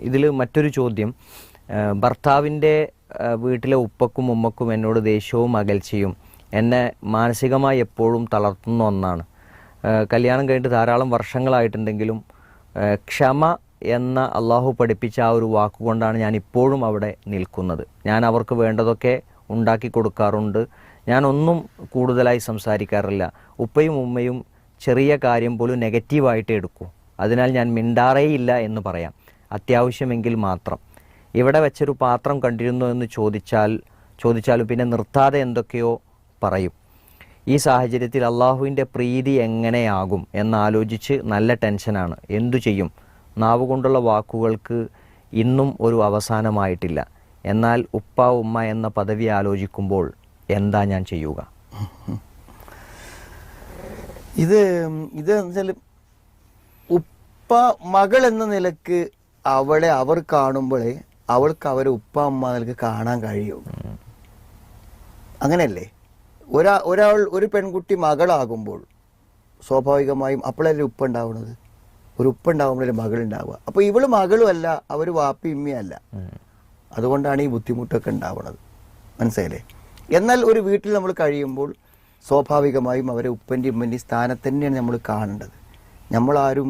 ഇതിൽ മറ്റൊരു ചോദ്യം. ഭർത്താവിന്റെ വീട്ടിലെ ഉപ്പക്കും ഉമ്മക്കും എന്നോട് ദേഷ്യവും അകൽച്ചയും എന്നെ മാനസികമായി എപ്പോഴും തളർത്തുന്ന ഒന്നാണ്. കല്യാണം കഴിഞ്ഞിട്ട് ധാരാളം വർഷങ്ങളായിട്ടുണ്ടെങ്കിലും ക്ഷമ എന്ന അള്ളാഹു പഠിപ്പിച്ച ആ ഒരു വാക്കുകൊണ്ടാണ് ഞാൻ ഇപ്പോഴും അവിടെ നിൽക്കുന്നത്. ഞാൻ അവർക്ക് വേണ്ടതൊക്കെ ഉണ്ടാക്കി കൊടുക്കാറുണ്ട്. ഞാനൊന്നും കൂടുതലായി സംസാരിക്കാറില്ല. ഉപ്പയും ഉമ്മയും ചെറിയ കാര്യം പോലും നെഗറ്റീവായിട്ട് എടുക്കും. അതിനാൽ ഞാൻ മിണ്ടാറേയില്ല എന്ന് പറയാം. അത്യാവശ്യമെങ്കിൽ മാത്രം. ഇവിടെ വെച്ചൊരു പാത്രം കണ്ടിരുന്നു എന്ന് ചോദിച്ചാൽ ചോദിച്ചാലും പിന്നെ നിർത്താതെ എന്തൊക്കെയോ പറയും. ഈ സാഹചര്യത്തിൽ അള്ളാഹുവിന്റെ പ്രീതി എങ്ങനെയാകും എന്നാലോചിച്ച് നല്ല ടെൻഷനാണ്. എന്തു ചെയ്യും? നാവ് കൊണ്ടുള്ള വാക്കുകൾക്ക് ഇന്നും ഒരു അവസാനമായിട്ടില്ല. എന്നാൽ ഉപ്പ ഉമ്മ എന്ന പദവി ആലോചിക്കുമ്പോൾ എന്താ ഞാൻ ചെയ്യുക? ഇത് ഇത് വെച്ചാൽ ഉപ്പ മകൾ എന്ന നിലയ്ക്ക് അവളെ അവർ കാണുമ്പോഴേ അവൾക്ക് അവരെ ഉപ്പ അമ്മ നിലയ്ക്ക് കാണാൻ കഴിയും. അങ്ങനെയല്ലേ? ഒരാ ഒരാൾ ഒരു പെൺകുട്ടി മകളാകുമ്പോൾ സ്വാഭാവികമായും അപ്പോഴല്ലേ ഉപ്പ ഉണ്ടാവുന്നത്? ഒരു ഉപ്പ ഉണ്ടാകുമ്പോഴല്ലേ മകൾ ഉണ്ടാവുക. അപ്പൊ ഇവൾ അല്ല അവർ വാപ്പി ഇമ്മയല്ല അതുകൊണ്ടാണ് ഈ ബുദ്ധിമുട്ടൊക്കെ ഉണ്ടാവുന്നത് മനസ്സിലായില്ലേ? എന്നാൽ ഒരു വീട്ടിൽ നമ്മൾ കഴിയുമ്പോൾ സ്വാഭാവികമായും അവരെ ഉപ്പന്റെ ഉമ്മന്റെ സ്ഥാനത്ത് തന്നെയാണ് നമ്മൾ കാണേണ്ടത്. നമ്മളാരും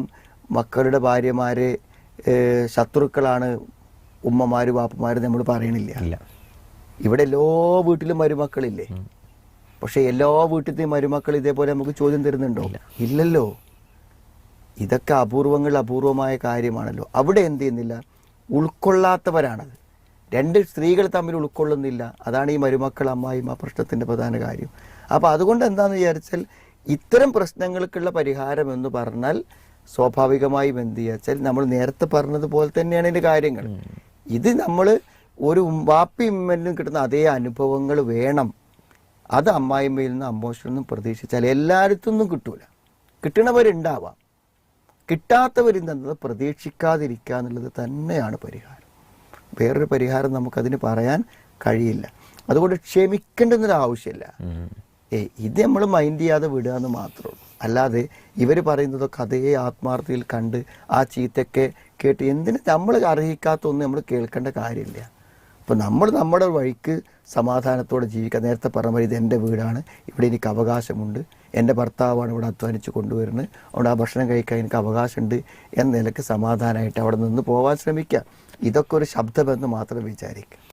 മക്കളുടെ ഭാര്യമാരെ ശത്രുക്കളാണ് ഉമ്മമാര് വാപ്പമാര് നമ്മൾ പറയണില്ല. ഇവിടെ എല്ലാ വീട്ടിലും മരുമക്കളില്ലേ? പക്ഷെ എല്ലാ വീട്ടിലത്തെയും മരുമക്കൾ ഇതേപോലെ നമുക്ക് ചോദ്യം തരുന്നുണ്ടോ? ഇല്ലല്ലോ. ഇതൊക്കെ അപൂർവങ്ങൾ അപൂർവമായ കാര്യമാണല്ലോ. അവിടെ എന്ത് ചെയ്യുന്നില്ല? ഉൾക്കൊള്ളാത്തവരാണത്. രണ്ട് സ്ത്രീകൾ തമ്മിൽ ഉൾക്കൊള്ളുന്നില്ല. അതാണ് ഈ മരുമക്കൾ അമ്മായിമ്മ പ്രശ്നത്തിന്റെ പ്രധാന കാര്യം. അപ്പോൾ അതുകൊണ്ട് എന്താന്ന് വിചാരിച്ചാൽ ഇത്തരം പ്രശ്നങ്ങൾക്കുള്ള പരിഹാരം എന്ന് പറഞ്ഞാൽ സ്വാഭാവികമായും എന്ത് ചെയ്യാച്ചാൽ നമ്മൾ നേരത്തെ പറഞ്ഞതുപോലെ തന്നെയാണ് ഇതിന്റെ കാര്യങ്ങൾ. ഇത് നമ്മൾ ഒരു വാപ്പി ഉമ്മനും കിട്ടുന്ന അതേ അനുഭവങ്ങൾ വേണം. അത് അമ്മായിമ്മയിൽ നിന്നും അമ്മോഷനിൽ നിന്നും പ്രതീക്ഷിച്ചാൽ എല്ലായിടത്തുനിന്നും കിട്ടൂല. കിട്ടണവരുണ്ടാവാം. കിട്ടാത്തവരുന്നത് പ്രതീക്ഷിക്കാതിരിക്കുക എന്നുള്ളത് തന്നെയാണ് പരിഹാരം. വേറൊരു പരിഹാരം നമുക്കതിന് പറയാൻ കഴിയില്ല. അതുകൊണ്ട് ക്ഷമിക്കേണ്ടുന്നൊരു ആവശ്യമില്ല ഏ ഇത് നമ്മൾ മൈൻഡ് ചെയ്യാതെ വിടുക എന്ന് മാത്രമേ ഉള്ളൂ. അല്ലാതെ ഇവർ പറയുന്നതൊക്കെ അതേ ആത്മാർത്ഥതയിൽ കണ്ട് ആ ചീത്തയൊക്കെ കേട്ട് എന്തിന് നമ്മൾ അർഹിക്കാത്ത ഒന്നും നമ്മൾ കേൾക്കേണ്ട കാര്യമില്ല. അപ്പോൾ നമ്മൾ നമ്മുടെ വഴിക്ക് സമാധാനത്തോടെ ജീവിക്കുക നേരത്തെ പറഞ്ഞ ഇത് എന്റെ വീടാണ് ഇവിടെ എനിക്ക് അവകാശമുണ്ട് എന്റെ ഭർത്താവാണ് ഇവിടെ അധ്വാനിച്ച് കൊണ്ടുവരുന്നത് അവിടെ ആ ഭക്ഷണം കഴിക്കാൻ എനിക്ക് അവകാശമുണ്ട് എന്ന നിലയ്ക്ക് സമാധാനമായിട്ട് അവിടെ നിന്ന് പോകാൻ ശ്രമിക്കുക. ഇതൊക്കെ ഒരു ശബ്ദമെന്ന് മാത്രം വിചാരിക്കുക.